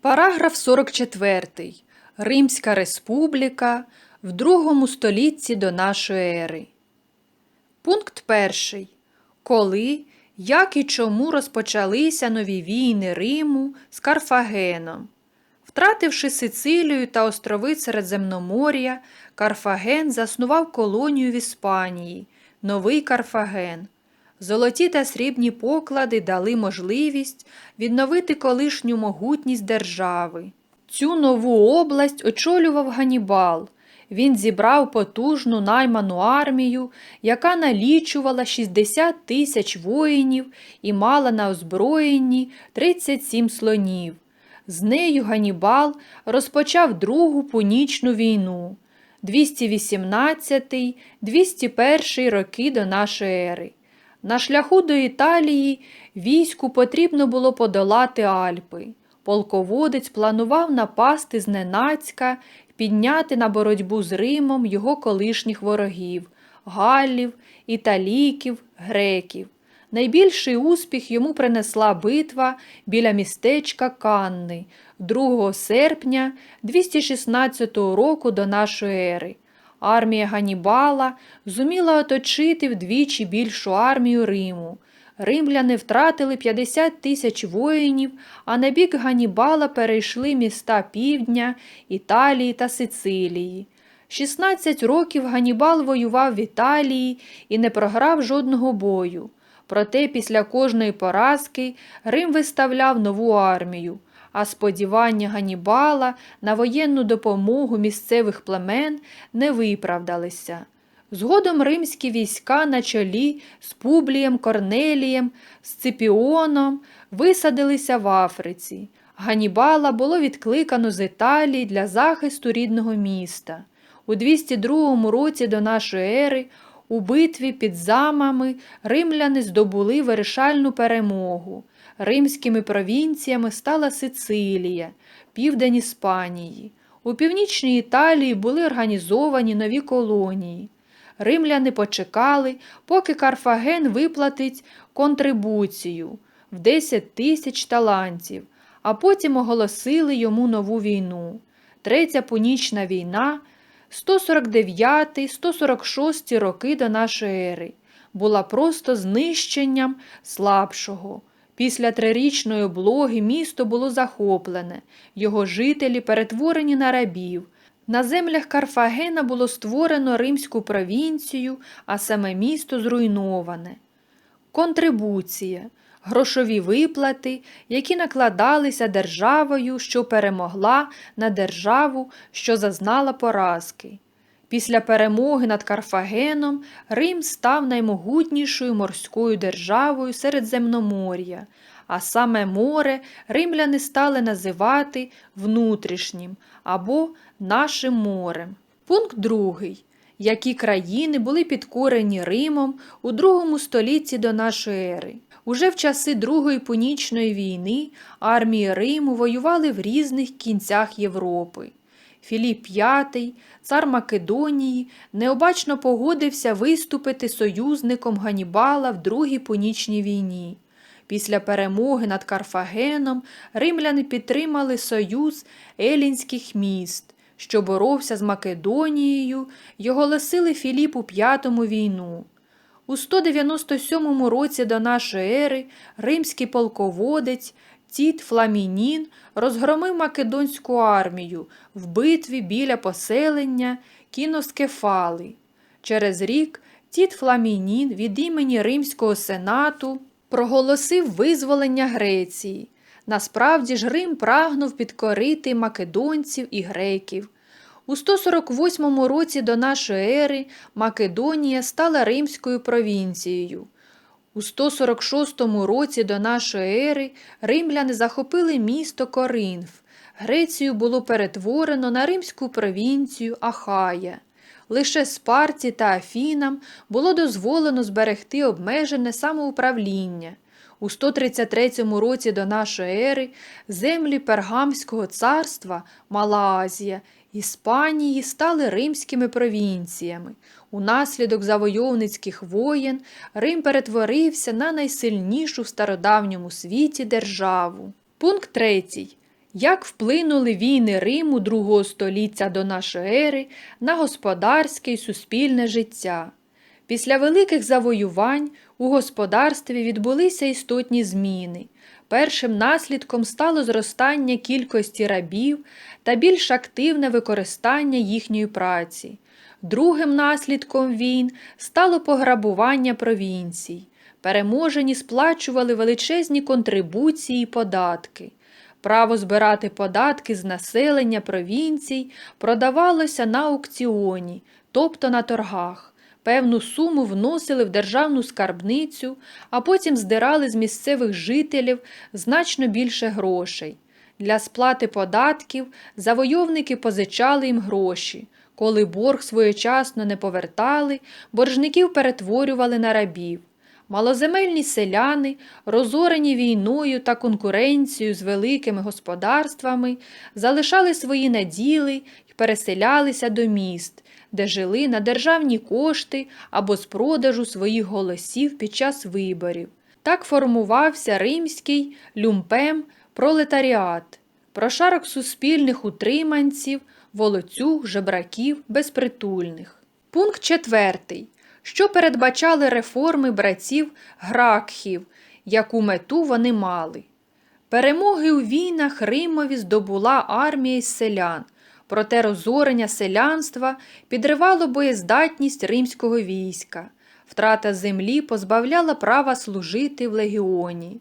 Параграф 44. Римська республіка в другому столітті до нашої ери. Пункт 1. Коли, як і чому розпочалися нові війни Риму з Карфагеном. Втративши Сицилію та острови Середземномор'я, Карфаген заснував колонію в Іспанії, Новий Карфаген. Золоті та срібні поклади дали можливість відновити колишню могутність держави. Цю нову область очолював Ганібал. Він зібрав потужну найману армію, яка налічувала 60 тисяч воїнів і мала на озброєнні 37 слонів. З нею Ганібал розпочав Другу Пунічну війну 218-201 роки до нашої ери. На шляху до Італії війську потрібно було подолати Альпи. Полководець планував напасти зненацька, підняти на боротьбу з Римом його колишніх ворогів галлів, італійків, греків. Найбільший успіх йому принесла битва біля містечка Канни 2 серпня 216 року до нашої ери. Армія Ганібала зуміла оточити вдвічі більшу армію Риму. Римляни втратили 50 тисяч воїнів, а на бік Ганібала перейшли міста Півдня, Італії та Сицилії. 16 років Ганібал воював в Італії і не програв жодного бою. Проте після кожної поразки Рим виставляв нову армію, а сподівання Ганібала на воєнну допомогу місцевих племен не виправдалися. Згодом римські війська на чолі з Публієм Корнелієм, Сципіоном висадилися в Африці. Ганібала було відкликано з Італії для захисту рідного міста. У 202 році до нашої ери у битві під замами римляни здобули вирішальну перемогу. Римськими провінціями стала Сицилія, південь Іспанії. У північній Італії були організовані нові колонії. Римляни почекали, поки Карфаген виплатить контрибуцію в 10 тисяч талантів, а потім оголосили йому нову війну. Третя Пунічна війна 149-146 роки до нашої ери була просто знищенням слабшого. Після трирічної облоги місто було захоплене, його жителі перетворені на рабів. На землях Карфагена було створено римську провінцію, а саме місто зруйноване. Контрибуція грошові виплати, які накладалися державою, що перемогла на державу, що зазнала поразки. Після перемоги над Карфагеном Рим став наймогутнішою морською державою Середземномор'я, а саме море римляни стали називати внутрішнім або нашим морем. Пункт другий. Які країни були підкорені Римом у другому столітті до нашої ери. Уже в часи Другої Пунічної війни армії Риму воювали в різних кінцях Європи. Філіп V, цар Македонії, необачно погодився виступити союзником Ганібала в Другій Пунічній війні. Після перемоги над Карфагеном римляни підтримали союз елінських міст, що боровся з Македонією й оголосили Філіпу V війну. У 197 році до нашої ери римський полководець Тіт Фламінін розгромив Македонську армію в битві біля поселення Кіноскефали. Через рік Тіт Фламінін від імені Римського сенату проголосив визволення Греції. Насправді ж Рим прагнув підкорити македонців і греків. У 148 році до нашої ери Македонія стала римською провінцією. У 146 році до нашої ери римляни захопили місто Коринф. Грецію було перетворено на римську провінцію Ахая. Лише Спарті та Афінам було дозволено зберегти обмежене самоуправління. У 133 році до нашої ери землі Пергамського царства Мала Азія Іспанії стали римськими провінціями. Унаслідок завойовницьких воєн Рим перетворився на найсильнішу в стародавньому світі державу. Пункт 3. Як вплинули війни Риму другого століття до нашої ери на господарське і суспільне життя? Після великих завоювань у господарстві відбулися істотні зміни. Першим наслідком стало зростання кількості рабів та більш активне використання їхньої праці. Другим наслідком війн стало пограбування провінцій. Переможені сплачували величезні контрибуції і податки. Право збирати податки з населення провінцій продавалося на аукціоні, тобто на торгах. Певну суму вносили в державну скарбницю, а потім здирали з місцевих жителів значно більше грошей. Для сплати податків завойовники позичали їм гроші. Коли борг своєчасно не повертали, боржників перетворювали на рабів. Малоземельні селяни, розорені війною та конкуренцією з великими господарствами, залишали свої наділи і переселялися до міст, де жили на державні кошти або з продажу своїх голосів під час виборів. Так формувався римський люмпем пролетаріат, прошарок суспільних утриманців, волоцюг, жебраків, безпритульних. Пункт четвертий що передбачали реформи братів Гракхів, яку мету вони мали. Перемоги у війнах Римові здобула армія із селян, проте розорення селянства підривало боєздатність римського війська. Втрата землі позбавляла права служити в легіоні.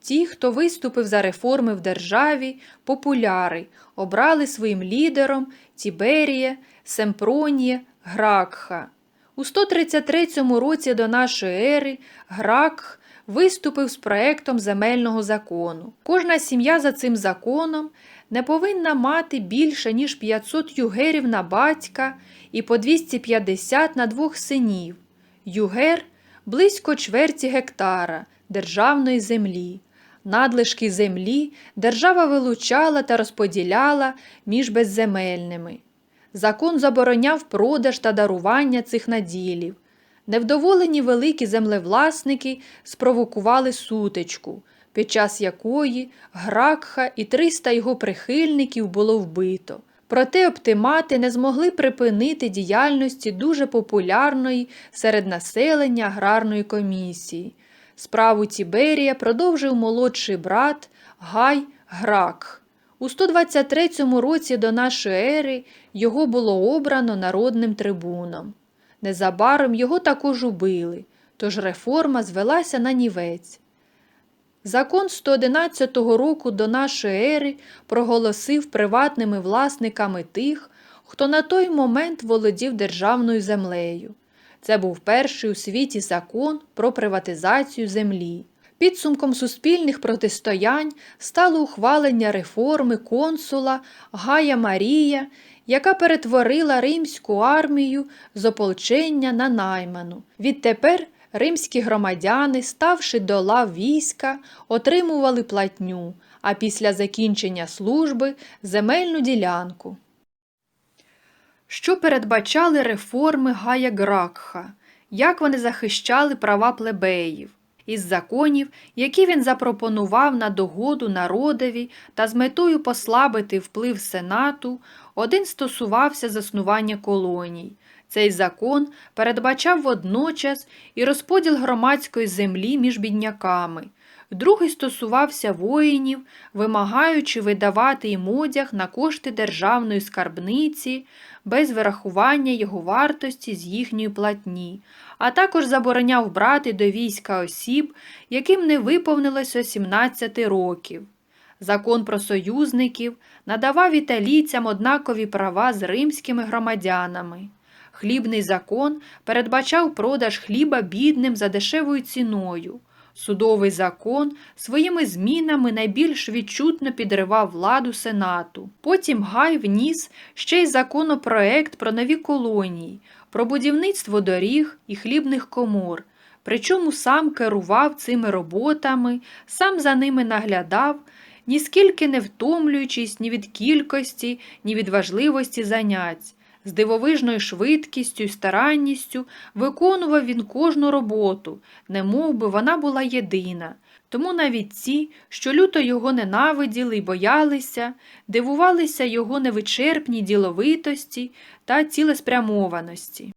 Ті, хто виступив за реформи в державі, популяри, обрали своїм лідером Тіберія, Семпронія, Гракха. У 133 році до нашої ери Гракх виступив з проектом земельного закону. Кожна сім'я за цим законом не повинна мати більше, ніж 500 югерів на батька і по 250 на двох синів. Югер близько чверті гектара державної землі. Надлишки землі держава вилучала та розподіляла між безземельними. Закон забороняв продаж та дарування цих наділів. Невдоволені великі землевласники спровокували сутичку, під час якої Гракха і 300 його прихильників було вбито. Проте оптимати не змогли припинити діяльності дуже популярної серед населення аграрної комісії. Справу Тіберія продовжив молодший брат Гай Гракх. У 123 році до нашої ери його було обрано народним трибуном. Незабаром його також убили, тож реформа звелася на нівець. Закон 111 року до нашої ери проголосив приватними власниками тих, хто на той момент володів державною землею. Це був перший у світі закон про приватизацію землі. Підсумком суспільних протистоянь стало ухвалення реформи консула Гая Марія, яка перетворила римську армію з ополчення на найману. Відтепер римські громадяни, ставши до лав війська, отримували платню, а після закінчення служби земельну ділянку. Що передбачали реформи Гая Гракха, як вони захищали права плебеїв? Із законів, які він запропонував на догоду народові та з метою послабити вплив Сенату, один стосувався заснування колоній. Цей закон передбачав водночас і розподіл громадської землі між бідняками. Другий стосувався воїнів, вимагаючи видавати їм одяг на кошти державної скарбниці без вирахування його вартості з їхньої платні, а також забороняв брати до війська осіб, яким не виповнилося 17 років. Закон про союзників надавав італійцям однакові права з римськими громадянами. Хлібний закон передбачав продаж хліба бідним за дешевою ціною. Судовий закон своїми змінами найбільш відчутно підривав владу Сенату. Потім Гай вніс ще й законопроект про нові колонії, про будівництво доріг і хлібних комор. Причому сам керував цими роботами, сам за ними наглядав, ніскільки не втомлюючись ні від кількості, ні від важливості занять. З дивовижною швидкістю і старанністю виконував він кожну роботу, не би вона була єдина. Тому навіть ті, що люто його ненавиділи й боялися, дивувалися його невичерпній діловитості та цілеспрямованості.